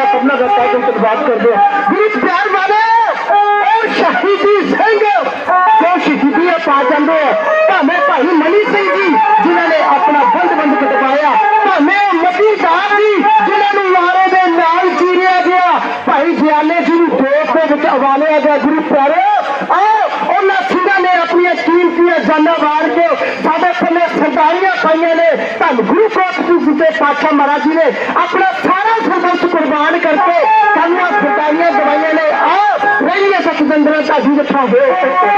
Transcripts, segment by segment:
ਸਭਨਾ ਦਾ ਕਾਇਮ ਧੰਨਵਾਦ ਕਰਦੇ ਆ। ਗੁਰੂ ਪਿਆਰ ਵਾਲੇ ਉਹ ਸ਼ਹੀਦੀ ਸਿੰਘ, ਜੋ ਸ਼ਹੀਦੀ ਪਾ ਜਾਂਦੇ ਆ, ਭਾਵੇਂ ਭਾਈ ਮਨੀ ਸਿੰਘ ਜੀ, ਜਿਨ੍ਹਾਂ ਨੇ ਆਪਣਾ ਬੰਦ ਬੰਦ ਕਟਵਾਇਆ, ਭਾਵੇਂ ਮਤੀ ਦਾਸ ਜੀ, ਜਿਨ੍ਹਾਂ ਨੂੰ ਮਾਰੇ ਦੇ ਨਾਲ ਚੀਰਿਆ ਗਿਆ, ਭਾਈ ਦਿਆਲੇ ਜੀ ਨੂੰ ਦੋਖ ਦੇ ਵਿੱਚ ਅਵਾਲਿਆ ਗਿਆ, ਗੁਰੂ ਪਿਆਰੇ, ਆਓ, ਉਹਨਾਂ ਸਿੰਘਾਂ ਨੇ ਆਪਣੀਆਂ ਕੀਮਤੀਆਂ ਜਾਨਾਂ ਵਾਰ ਕੇ ਸਾਡੇ ਪੱਲੇ ਸਰਦਾਰੀਆਂ ਪਾਈਆਂ ਨੇ। ਧੰਨ ਗੁਰੂ ਗੋਬਿੰਦ ਸਿੰਘ ਤੇ ਪਾਤਸ਼ਾਹ ਮਹਾਰਾਜ ਜੀ ਨੇ ਆਪਣਾ ਸਾਰਾ ਸਰਬੰਸ ਕੁਰਬਾਨ ਕਰਕੇ ਸਾਨੂੰ ਸਰਦਾਰੀਆਂ ਦਵਾਈਆਂ ਨੇ। ਆਓ ਰਹੀਏ ਸਤਿੰਦਰਾ ਤੁਹਾਡੀ ਰੱਖਾ ਹੋਏ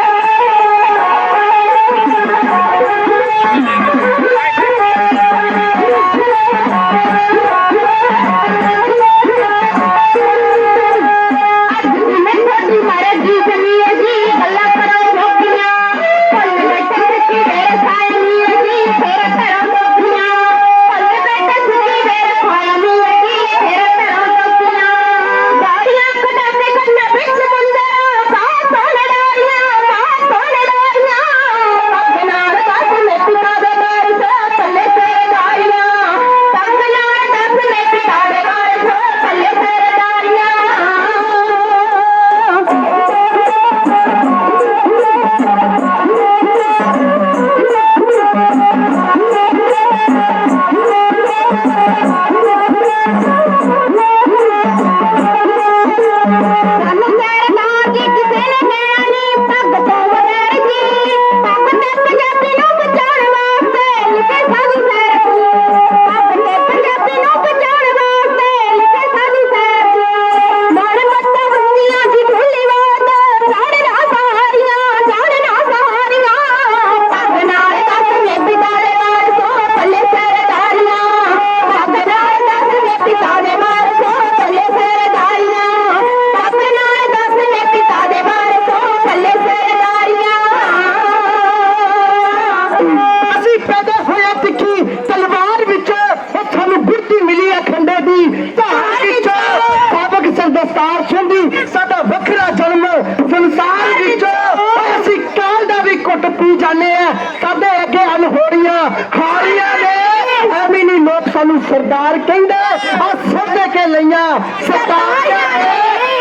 ਸਾਨੂੰ ਸਰਦਾਰ ਕਹਿੰਦੇ ਆ ਸਿਰ ਦੇ ਕੇ ਲਈਆਂ ਸਰਦਾਰੀਆਂ ਨੇ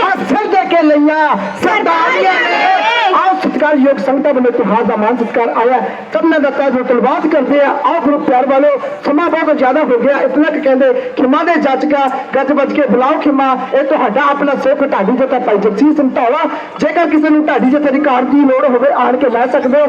ਆ ਸਿਰ ਦੇ ਕੇ ਲਈਆਂ ਸਰਦਾਰੀਆਂ ਨੇ ਆਓ ਸਤਿਕਾਰਯੋਗ ਸੰਗਤਾਂ ਵੱਲੋਂ ਤਿਉਹਾਰ ਦਾ ਮਾਨ ਸਤਿਕਾਰ ਆਇਆ। ਸਭਨਾਂ ਦਾ ਤਾਜ ਤਲਵਾਤ ਕਰਦੇ ਆ। ਆਓ ਗੁਰੂ ਪਿਆਰ ਵਾਲੋ ਸਮਾਂ ਬਹੁਤ ਜ਼ਿਆਦਾ ਹੋ ਗਿਆ। ਇਤਨਾ ਕਿ ਕਹਿੰਦੇ ਖਿਮਾ ਦੇ ਜੱਜ ਕਾ ਗੱਜ ਵੱਜ ਕੇ ਬੁਲਾਓ ਖਿਮਾ। ਇਹ ਤੁਹਾਡਾ ਆਪਣਾ ਸਿੱਖ ਢਾਡੀ ਜਤਾ ਭਾਈ ਜਗਸੀਰ ਸਿੰਘ ਧੌਲਾ ਜੇਕਰ ਕਿਸੇ ਨੂੰ ਢਾਡੀ ਜਥੇ ਦੀ ਕਾਰ ਦੀ ਲੋੜ ਹੋਵੇ ਆਣ ਕੇ ਲੈ ਸਕਦੇ ਹੋ।